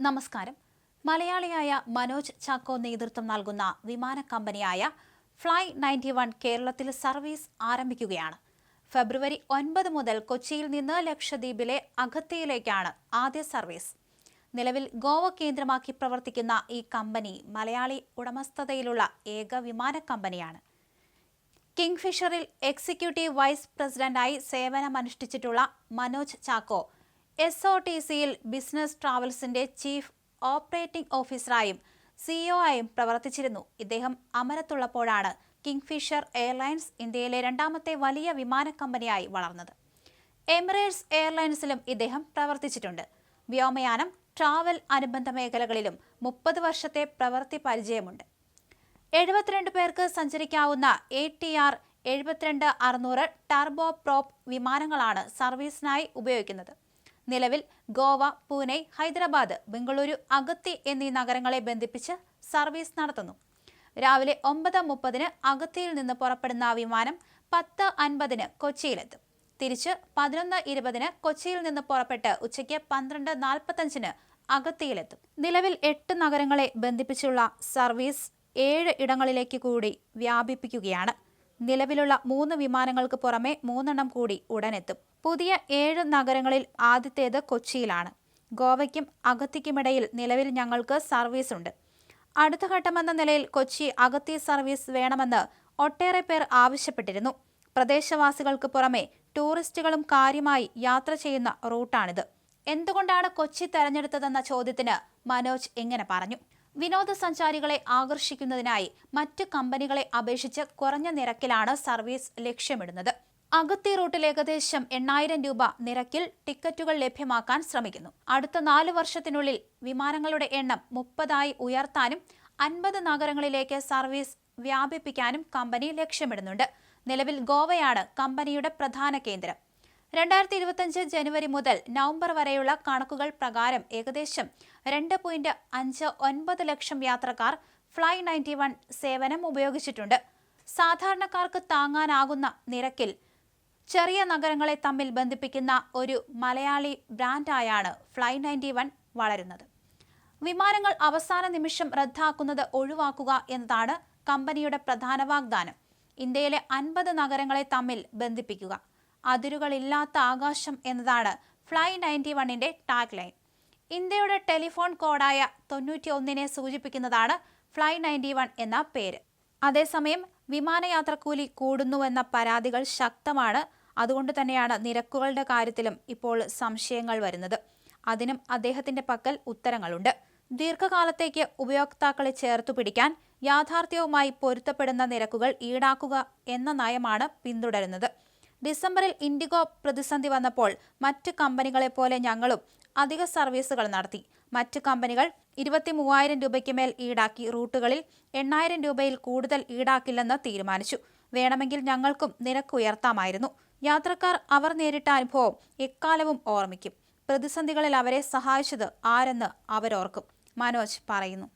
നമസ്കാരം. മലയാളിയായ മനോജ് ചാക്കോ നേതൃത്വം നൽകുന്ന വിമാന കമ്പനിയായ ഫ്ലൈ നയന്റി വൺ കേരളത്തിൽ സർവീസ് ആരംഭിക്കുകയാണ്. ഫെബ്രുവരി ഒൻപത് മുതൽ കൊച്ചിയിൽ നിന്ന് ലക്ഷദ്വീപിലെ അഗത്തിയിലേക്കാണ് ആദ്യ സർവീസ്. നിലവിൽ ഗോവ കേന്ദ്രമാക്കി പ്രവർത്തിക്കുന്ന ഈ കമ്പനി മലയാളി ഉടമസ്ഥതയിലുള്ള ഏക വിമാന കമ്പനിയാണ്. കിങ്ഫിഷറിൽ എക്സിക്യൂട്ടീവ് വൈസ് പ്രസിഡന്റായി സേവനമനുഷ്ഠിച്ചിട്ടുള്ള Manoj Chacko S O T സിയിൽ ബിസിനസ് ട്രാവൽസിന്റെ ചീഫ് ഓപ്പറേറ്റിംഗ് ഓഫീസറായും സിഇഒ ആയും പ്രവർത്തിച്ചിരുന്നു. ഇദ്ദേഹം അമരത്തുള്ളപ്പോഴാണ് കിങ്ഫിഷർ എയർലൈൻസ് ഇന്ത്യയിലെ രണ്ടാമത്തെ വലിയ വിമാന കമ്പനിയായി വളർന്നത്. എമിറേറ്റ്സ് എയർലൈൻസിലും ഇദ്ദേഹം പ്രവർത്തിച്ചിട്ടുണ്ട്. വ്യോമയാനം ട്രാവൽ അനുബന്ധ മേഖലകളിലും മുപ്പത് വർഷത്തെ പ്രവൃത്തി പരിചയമുണ്ട്. എഴുപത്തിരണ്ട് പേർക്ക് സഞ്ചരിക്കാവുന്ന എ ടി ആർ എഴുപത്തിരണ്ട് അറുന്നൂറ് ടർബോ പ്രോപ്പ് വിമാനങ്ങളാണ് സർവീസിനായി ഉപയോഗിക്കുന്നത്. നിലവിൽ ഗോവ പൂനെ ഹൈദരാബാദ് ബംഗളൂരു അഗത്തി എന്നീ നഗരങ്ങളെ ബന്ധിപ്പിച്ച് സർവീസ് നടത്തുന്നു. രാവിലെ ഒമ്പത് മുപ്പതിന് അഗത്തിയിൽ നിന്ന് പുറപ്പെടുന്ന വിമാനം പത്ത് അൻപതിന് കൊച്ചിയിലെത്തും. തിരിച്ച് പതിനൊന്ന് ഇരുപതിന് കൊച്ചിയിൽ നിന്ന് പുറപ്പെട്ട് ഉച്ചയ്ക്ക് പന്ത്രണ്ട് നാൽപ്പത്തഞ്ചിന് അഗത്തിയിലെത്തും. നിലവിൽ എട്ട് നഗരങ്ങളെ ബന്ധിപ്പിച്ചുള്ള സർവീസ് ഏഴ് ഇടങ്ങളിലേക്ക് കൂടി വ്യാപിപ്പിക്കുകയാണ്. നിലവിലുള്ള മൂന്ന് വിമാനങ്ങൾക്ക് പുറമെ മൂന്നെണ്ണം കൂടി ഉടനെത്തും. പുതിയ ഏഴ് നഗരങ്ങളിൽ ആദ്യത്തേത് കൊച്ചിയിലാണ്. ഗോവയ്ക്കും അഗത്തിക്കുമിടയിൽ നിലവിൽ ഞങ്ങൾക്ക് സർവീസ് ഉണ്ട് അടുത്ത ഘട്ടമെന്ന നിലയിൽ കൊച്ചി അഗത്തി സർവീസ് വേണമെന്ന് ഒട്ടേറെ പേർ ആവശ്യപ്പെട്ടിരുന്നു. പ്രദേശവാസികൾക്ക് പുറമെ ടൂറിസ്റ്റുകളും കാര്യമായി യാത്ര ചെയ്യുന്ന റൂട്ടാണിത്. എന്തുകൊണ്ടാണ് കൊച്ചി തെരഞ്ഞെടുത്തതെന്ന ചോദ്യത്തിന് മനോജ് ഇങ്ങനെ പറഞ്ഞു? വിനോദസഞ്ചാരികളെ ആകർഷിക്കുന്നതിനായി മറ്റ് കമ്പനികളെ അപേക്ഷിച്ച് കുറഞ്ഞ നിരക്കിലാണ് സർവീസ് ലക്ഷ്യമിടുന്നത്. അഗത്തി റൂട്ടിൽ ഏകദേശം എണ്ണായിരം രൂപ നിരക്കിൽ ടിക്കറ്റുകൾ ലഭ്യമാക്കാൻ ശ്രമിക്കുന്നു. അടുത്ത നാല് വർഷത്തിനുള്ളിൽ വിമാനങ്ങളുടെ എണ്ണം മുപ്പതായി ഉയർത്താനും അൻപത് നഗരങ്ങളിലേക്ക് സർവീസ് വ്യാപിപ്പിക്കാനും കമ്പനി ലക്ഷ്യമിടുന്നുണ്ട്. നിലവിൽ ഗോവയാണ് കമ്പനിയുടെ പ്രധാന കേന്ദ്രം. രണ്ടായിരത്തി ഇരുപത്തഞ്ച് ജനുവരി മുതൽ നവംബർ വരെയുള്ള കണക്കുകൾ പ്രകാരം ഏകദേശം രണ്ട് പോയിന്റ് അഞ്ച് ഒൻപത് ലക്ഷം യാത്രക്കാർ ഫ്ലൈ നയന്റി വൺ സേവനം ഉപയോഗിച്ചിട്ടുണ്ട്. സാധാരണക്കാർക്ക് താങ്ങാനാകുന്ന നിരക്കിൽ ചെറിയ നഗരങ്ങളെ തമ്മിൽ ബന്ധിപ്പിക്കുന്ന ഒരു മലയാളി ബ്രാൻഡായാണ് ഫ്ലൈ നയന്റി വൺ വളരുന്നത്. വിമാനങ്ങൾ അവസാന നിമിഷം റദ്ദാക്കുന്നത് ഒഴിവാക്കുക എന്നതാണ് കമ്പനിയുടെ പ്രധാന വാഗ്ദാനം. ഇന്ത്യയിലെ അൻപത് നഗരങ്ങളെ തമ്മിൽ ബന്ധിപ്പിക്കുക. അതിരുകളില്ലാത്ത ആകാശം എന്നതാണ് ഫ്ലൈ നയന്റി വണ്ണിന്റെ ടാഗ് ലൈൻ ഇന്ത്യയുടെ ടെലിഫോൺ കോഡായ തൊണ്ണൂറ്റി ഒന്നിനെ സൂചിപ്പിക്കുന്നതാണ് ഫ്ലൈ നയന്റി വൺ എന്ന പേര്. അതേസമയം വിമാനയാത്രക്കൂലി കൂടുന്നുവെന്ന പരാതികൾ ശക്തമാണ്. അതുകൊണ്ട് തന്നെയാണ് നിരക്കുകളുടെ കാര്യത്തിലും ഇപ്പോൾ സംശയങ്ങൾ വരുന്നത്. അതിനും അദ്ദേഹത്തിന്റെ പക്കൽ ഉത്തരങ്ങളുണ്ട്. ദീർഘകാലത്തേക്ക് ഉപയോക്താക്കളെ ചേർത്തു പിടിക്കാൻ യാഥാർത്ഥ്യവുമായി പൊരുത്തപ്പെടുന്ന നിരക്കുകൾ ഈടാക്കുക എന്ന നയമാണ് പിന്തുടരുന്നത്. ഡിസംബറിൽ ഇൻഡിഗോ പ്രതിസന്ധി വന്നപ്പോൾ മറ്റ് കമ്പനികളെ പോലെ ഞങ്ങളും അധിക സർവീസുകൾ നടത്തി. മറ്റ് കമ്പനികൾ ഇരുപത്തി മൂവായിരം രൂപയ്ക്ക് മേൽ ഈടാക്കി റൂട്ടുകളിൽ എണ്ണായിരം രൂപയിൽ കൂടുതൽ ഈടാക്കില്ലെന്ന് തീരുമാനിച്ചു. വേണമെങ്കിൽ ഞങ്ങൾക്കും നിരക്ക് ഉയർത്താമായിരുന്നു. യാത്രക്കാർ അവർ നേരിട്ട അനുഭവം എക്കാലവും ഓർമ്മിക്കും. പ്രതിസന്ധികളിൽ അവരെ സഹായിച്ചത് ആരെന്ന് അവരോർക്കും. മനോജ് പറയുന്നു.